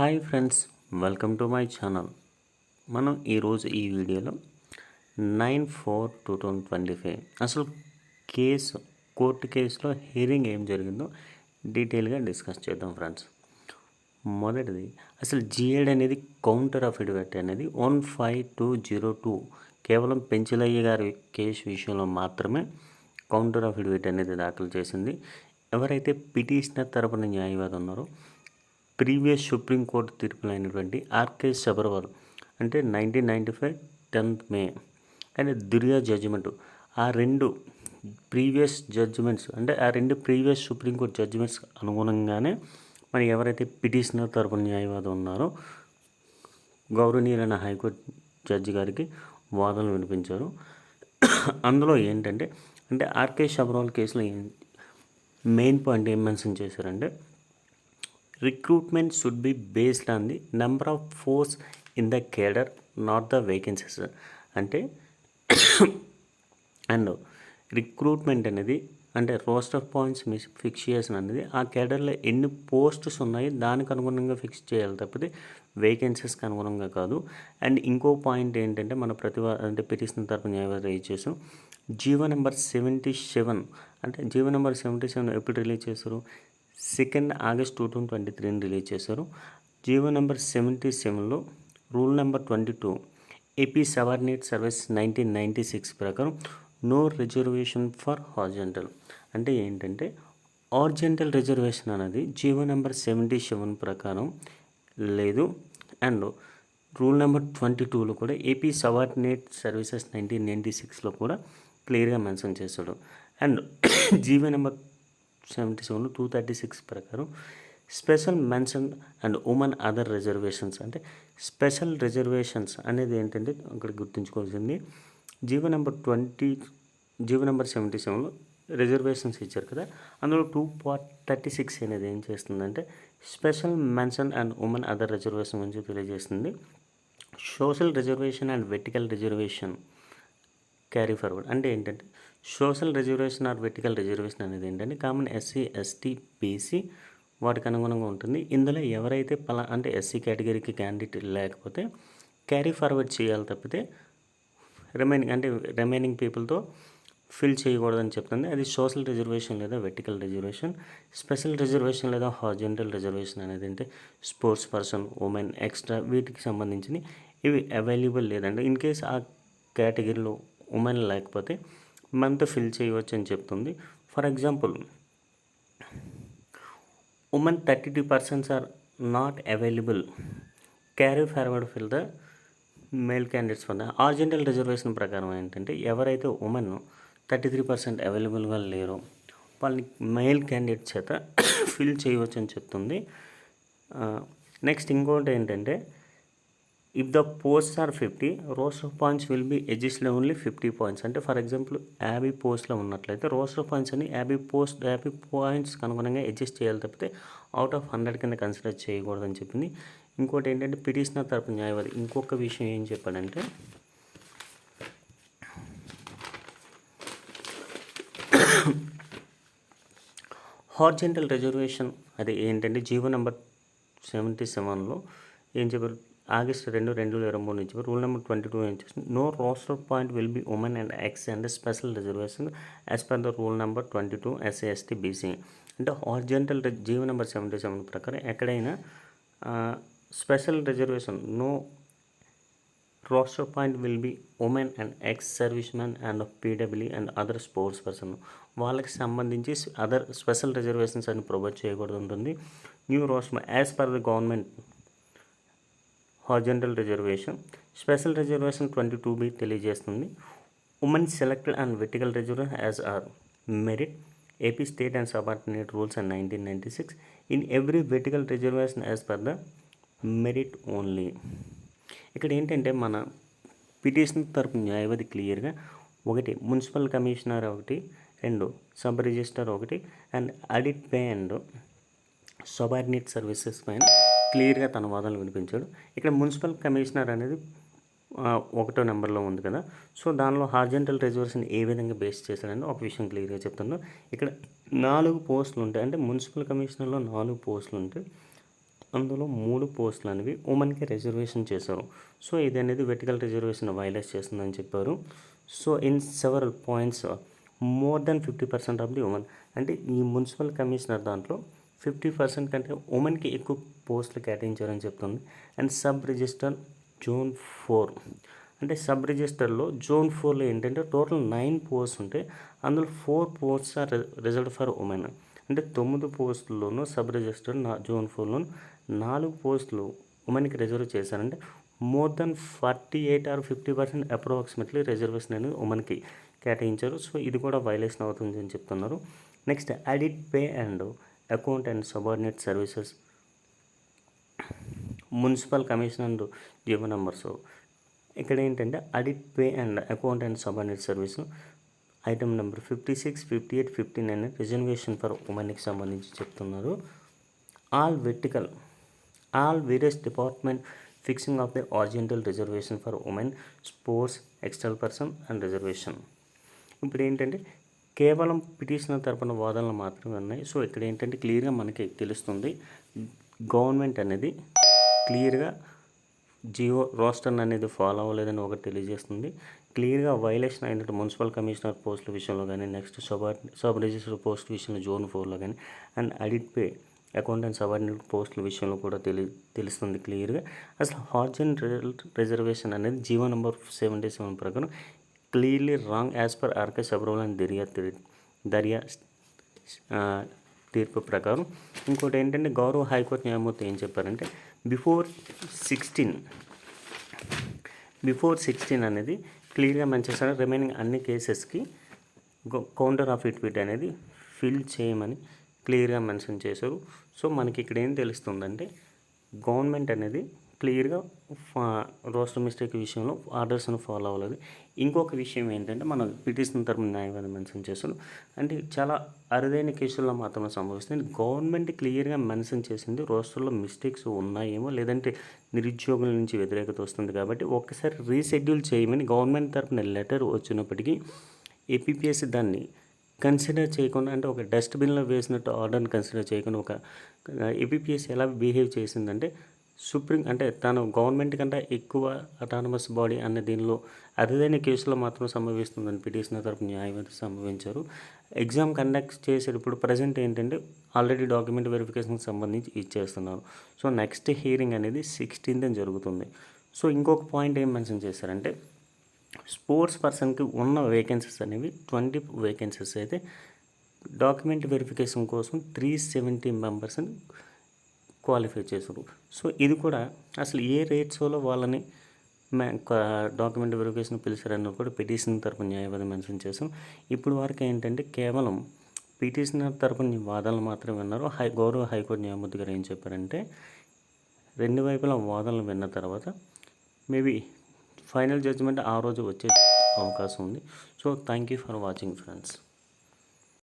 Hi friends welcome to my channel. మనం ఈరోజు ఈ వీడియోలో nine four two thousand twenty five అసలు కేసు కోర్టు కేసులో హియరింగ్ ఏం జరిగిందో డీటెయిల్గా డిస్కస్ చేద్దాం ఫ్రెండ్స్. మొదటిది అసలు జిఏడ్ అనేది కౌంటర్ అఫిడవిట్ అనేది one five two zero two కేవలం పెంచలయ్య గారి కేసు విషయంలో మాత్రమే కౌంటర్ అఫిడవిట్ అనేది దాఖలు చేసింది. ఎవరైతే పిటిషనర్ తరపున న్యాయవాది ఉన్నారో ప్రీవియస్ సుప్రీంకోర్టు తీర్పులు అయినటువంటి ఆర్కే సబర్వాల్ అంటే nineteen ninety five tenth May and దుర్యా judgment ఆ రెండు ప్రీవియస్ జడ్జిమెంట్స్ అంటే ఆ రెండు ప్రీవియస్ సుప్రీంకోర్టు జడ్జిమెంట్స్ అనుగుణంగానే మరి ఎవరైతే పిటిషనర్ తరపున న్యాయవాదం ఉన్నారో గౌరవనీయులైన హైకోర్టు జడ్జి గారికి వాదనలు వినిపించారు. అందులో ఏంటంటే అంటే ఆర్కే శబరాల్ కేసులో ఏం మెయిన్ పాయింట్ ఏం మెన్షన్ చేశారంటే recruitment should be based on the number of force in the cadre not the vacancies అంటే అండ్ రిక్రూట్మెంట్ అనేది అంటే roster of points miss fix చేసిన అనేది ఆ కేడర్లో ఎన్ని పోస్ట్స్ ఉన్నాయి దానికి అనుగుణంగా ఫిక్స్ చేయాలి తప్పితే వేకెన్సీస్కి అనుగుణంగా కాదు. అండ్ ఇంకో పాయింట్ ఏంటంటే మన ప్రతిభ అంటే పిటిషన్ తరపున న్యాయవాది రైజ్ చేసాం జీవో నెంబర్ సెవెంటీ సెవెన్ అంటే జీవో నెంబర్ సెవెంటీ సెవెన్ ఎప్పుడు రిలీజ్ చేశారు? Second August two thousand twenty త్రీని రిలీజ్ చేశారు. జీవో నెంబర్ సెవెంటీ సెవెన్లో rule number twenty two AP subordinate service nineteen ninety six ప్రకారం నో రిజర్వేషన్ ఫర్ హార్జెంటల్ అంటే ఏంటంటే horizontal reservation అనేది జీవో నెంబర్ సెవెంటీ సెవెన్ ప్రకారం లేదు. అండ్ రూల్ నెంబర్ ట్వంటీ టూలో కూడా AP subordinate services nineteen ninety సిక్స్లో కూడా క్లియర్గా మెన్షన్ చేశాడు. And GO number seventy seven two thirty six ప్రకారం special mention and women other reservations. అంటే స్పెషల్ రిజర్వేషన్స్ అనేది ఏంటంటే అక్కడ గుర్తుంచుకోవాల్సింది GO number twenty GO number seventy సెవెన్లో రిజర్వేషన్స్ ఇచ్చారు కదా అందులో టూ పాయింట్ థర్టీ సిక్స్ అనేది ఏం చేస్తుందంటే special mention and women other reservation గురించి తెలియజేస్తుంది. Social reservation and vertical reservation carry forward అంటే ఏంటంటే social reservation or vertical reservation అనేది ఏంటంటే కామన్ ఎస్సీ ఎస్టీ బీసీ వాటికి అనుగుణంగా ఉంటుంది. ఇందులో ఎవరైతే పలా అంటే ఎస్సీ కేటగిరీకి క్యాండిడేట్ లేకపోతే క్యారీ ఫార్వర్డ్ చేయాలి తప్పితే రిమైనింగ్ అంటే రిమైనింగ్ పీపుల్తో ఫిల్ చేయకూడదని చెప్తుంది. అది సోషల్ రిజర్వేషన్ లేదా వెర్టికల్ రిజర్వేషన్ స్పెషల్ రిజర్వేషన్ లేదా హార్జెంటల్ రిజర్వేషన్ అనేది అంటే స్పోర్ట్స్ పర్సన్ ఉమెన్ ఎక్స్ట్రా వీటికి సంబంధించినవి ఇవి అవైలబుల్ లేదంటే ఇన్ కేస్ ఆ కేటగిరీలో ఉమెన్ లేకపోతే మనతో ఫిల్ చేయవచ్చు అని చెప్తుంది. For example women thirty two percents are not available. Carry forward fill the male candidates for the horizontal reservation ప్రకారం ఏంటంటే ఎవరైతే ఉమెన్ థర్టీ త్రీ పర్సెంట్ అవైలబుల్గా లేరో వాళ్ళని మేల్ క్యాండిడేట్ చేత ఫిల్ చేయవచ్చు అని చెప్తుంది నెక్స్ట్ ఇంకోటి ఏంటంటే if the posts are fifty roster points will be ఎడ్జస్ట్లో only fifty points అంటే ఫర్ ఎగ్జాంపుల్ యాభై పోస్ట్లో ఉన్నట్లయితే రోస్టర్ పాయింట్స్ అని యాభై పోస్ట్ యాభై పాయింట్స్ అనుగుణంగా అడ్జస్ట్ చేయాలి తప్పితే అవుట్ ఆఫ్ హండ్రెడ్ కింద కన్సిడర్ చేయకూడదని చెప్పింది. ఇంకోటి ఏంటంటే పిటిషనర్ తరపు న్యాయవాది ఇంకొక విషయం ఏం చెప్పాడంటే హార్జెంటల్ రిజర్వేషన్ అది ఏంటంటే జీవో నెంబర్ సెవెంటీ సెవెన్లో ఏం చెప్పారు? ఆగస్ట్ రెండు రెండు వేల ఇరవై మూడు నుంచి రూల్ నెంబర్ ట్వంటీ టూ నుంచి no roster point will be women and ex and special reservation as per the rule number twenty two SC ST BC అంటే horizontal GO number seventy seven ప్రకారం ఎక్కడైనా special reservation no roster point will be women and ex service man and PW and other sports person. వాళ్ళకి సంబంధించి other special reservations అని provide చేయకూడదు ఉంటుంది new roster as per the government horizontal reservation. Special reservation twenty two B తెలియజేస్తుంది. Women selected and vertical reservation as or merit. AP state and subordinate rules and nineteen ninety six. In every vertical reservation as per the merit only. ఇక్కడ ఏంటంటే మన petition తరపు న్యాయవాది క్లియర్గా ఒకటి municipal commissioner ఒకటి రెండు సబ్ రిజిస్టర్ ఒకటి and audit pay and subordinate services పైన క్లియర్గా తన వాదనలు వినిపించాడు. ఇక్కడ మున్సిపల్ కమిషనర్ అనేది ఒకటో నెంబర్లో ఉంది కదా. సో దానిలో హార్జెంటల్ రిజర్వేషన్ ఏ విధంగా బేస్ చేశాడని ఒక విషయం క్లియర్గా చెప్తున్నాను ఇక్కడ నాలుగు పోస్టులు ఉంటాయి. అంటే మున్సిపల్ కమిషనర్లో నాలుగు పోస్టులు ఉంటాయి. అందులో మూడు పోస్టులు అనేవి ఉమెన్కి రిజర్వేషన్ చేశారు. సో ఇది అనేది వెటికల్ రిజర్వేషన్ వైలేట్ చేస్తుందని చెప్పారు. So in several points more than fifty percent of the women. అంటే ఈ మున్సిపల్ కమిషనర్ దాంట్లో ఫిఫ్టీ పర్సెంట్ కంటే ఉమెన్కి ఎక్కువ పోస్టులు కేటాయించారని చెప్తుంది. And sub register zone four. అంటే సబ్ రిజిస్టర్లో జోన్ ఫోర్లో ఏంటంటే టోటల్ నైన్ పోస్ట్ ఉంటే అందులో four posts are reserved for women. అంటే తొమ్మిది పోస్టుల్లోనూ సబ్ రిజిస్టర్ నా జోన్ ఫోర్లోను నాలుగు పోస్టులు ఉమెన్కి రిజర్వ్ చేశారంటే more than forty eight or fifty percent approximately reservation అనేది ఉమెన్కి కేటాయించారు. సో ఇది కూడా వైలేషన్ అవుతుంది అని చెప్తున్నారు. Next audit pay and account and subordinate services municipal commission and GO numbers ఇక్కడ ఏంటంటే audit pay and account and subordinate service. Item number fifty six fifty eight fifty nine reservation for ఉమెన్కి సంబంధించి చెప్తున్నారు. All vertical all various department fixing of the horizontal reservation for women sports external person and reservation. ఇప్పుడు ఏంటంటే కేవలం petitioner తరపున వాదనలు మాత్రమే ఉన్నాయి. సో ఇక్కడ ఏంటంటే క్లియర్గా మనకి తెలుస్తుంది గవర్నమెంట్ అనేది క్లియర్గా జియో రోస్టర్ అనేది ఫాలో అవ్వలేదని ఒకటి తెలియజేస్తుంది. క్లియర్గా వైలేషన్ అయినట్టు మున్సిపల్ కమిషనర్ పోస్టుల విషయంలో కానీ next sub sub register post విషయంలో జోన్ ఫోర్లో కానీ and audit pay account and subordinate పోస్టుల విషయంలో కూడా తెలి తెలుస్తుంది క్లియర్గా. అసలు హార్జన్ రిజర్వేషన్ అనేది జీవో నెంబర్ సెవెంటీ సెవెన్ ప్రకారం clearly wrong as per R K Sabharwal and Darya దర్యా తీర్పు ప్రకారం. ఇంకోటి ఏంటంటే గౌరవ హైకోర్టు న్యాయమూర్తి ఏం చెప్పారంటే బిఫోర్ సిక్స్టీన్. బిఫోర్ సిక్స్టీన్ అనేది క్లియర్గా మెన్షన్ రిమైనింగ్ అన్ని కేసెస్కి కౌంటర్ ఆఫ్ ఇట్విట్ అనేది ఫిల్ చేయమని క్లియర్గా మెన్షన్ చేశారు. సో మనకి ఇక్కడ ఏం తెలుస్తుందంటే గవర్నమెంట్ అనేది క్లియర్గా రోస్టర్ మిస్టేక్ విషయంలో ఆర్డర్స్ను ఫాలో అవ్వలేదు. ఇంకొక విషయం ఏంటంటే మన పిటిషన్ తరపున న్యాయవాది మెన్షన్ చేశారు. అంటే చాలా అరుదైన కేసుల్లో మాత్రమే సంభవిస్తుంది. గవర్నమెంట్ క్లియర్గా మెన్షన్ చేసింది రోస్టర్లో మిస్టేక్స్ ఉన్నాయేమో లేదంటే నిరుద్యోగుల నుంచి వ్యతిరేకత వస్తుంది కాబట్టి ఒక్కసారి రీషెడ్యూల్ చేయమని గవర్నమెంట్ తరపున లెటర్ వచ్చినప్పటికీ ఏపీపీఎస్సీ దాన్ని కన్సిడర్ చేయకుండా అంటే ఒక డస్ట్బిన్లో వేసినట్టు ఆర్డర్ని కన్సిడర్ చేయకుండా ఒక ఏపీపీఎస్ ఎలా బిహేవ్ చేసిందంటే సుప్రీం అంటే తను గవర్నమెంట్ కంటే ఎక్కువ అటానమస్ బాడీ అన్న దీనిలో అరుదైన కేసులో మాత్రం సంభవిస్తుందని పిటిషనర్ తరపు న్యాయవాది సంభవించారు. ఎగ్జామ్ కండక్ట్ చేసేటప్పుడు ప్రజెంట్ ఏంటంటే ఆల్రెడీ డాక్యుమెంట్ వెరిఫికేషన్కి సంబంధించి ఇచ్చేస్తున్నారు. సో నెక్స్ట్ హియరింగ్ అనేది సిక్స్టీన్త్ జరుగుతుంది. సో ఇంకొక పాయింట్ ఏం మెన్షన్ చేశారంటే స్పోర్ట్స్ పర్సన్కి ఉన్న వేకెన్సీస్ అనేవి ట్వంటీ వేకెన్సీస్ అయితే డాక్యుమెంట్ వెరిఫికేషన్ కోసం త్రీ సెవెంటీ మెంబర్స్ని క్వాలిఫై చేశారు సో ఇది కూడా అసలు ఏ రేట్స్లో వాళ్ళని డాక్యుమెంట్ వెరిఫికేషన్ పిలిచారన్న కూడా పిటిషన్ తరపు న్యాయవాది మెన్షన్ చేసాం ఇప్పుడు వరకు ఏంటంటే కేవలం పిటిషనర్ తరపున వాదనలు మాత్రమే విన్నారు. హై గౌరవ హైకోర్టు న్యాయమూర్తి గారు ఏం చెప్పారంటే రెండు వైపుల వాదనలు విన్న తర్వాత మేబీ ఫైనల్ జడ్జిమెంట్ ఆ రోజు వచ్చే అవకాశం ఉంది. So thank you for watching friends.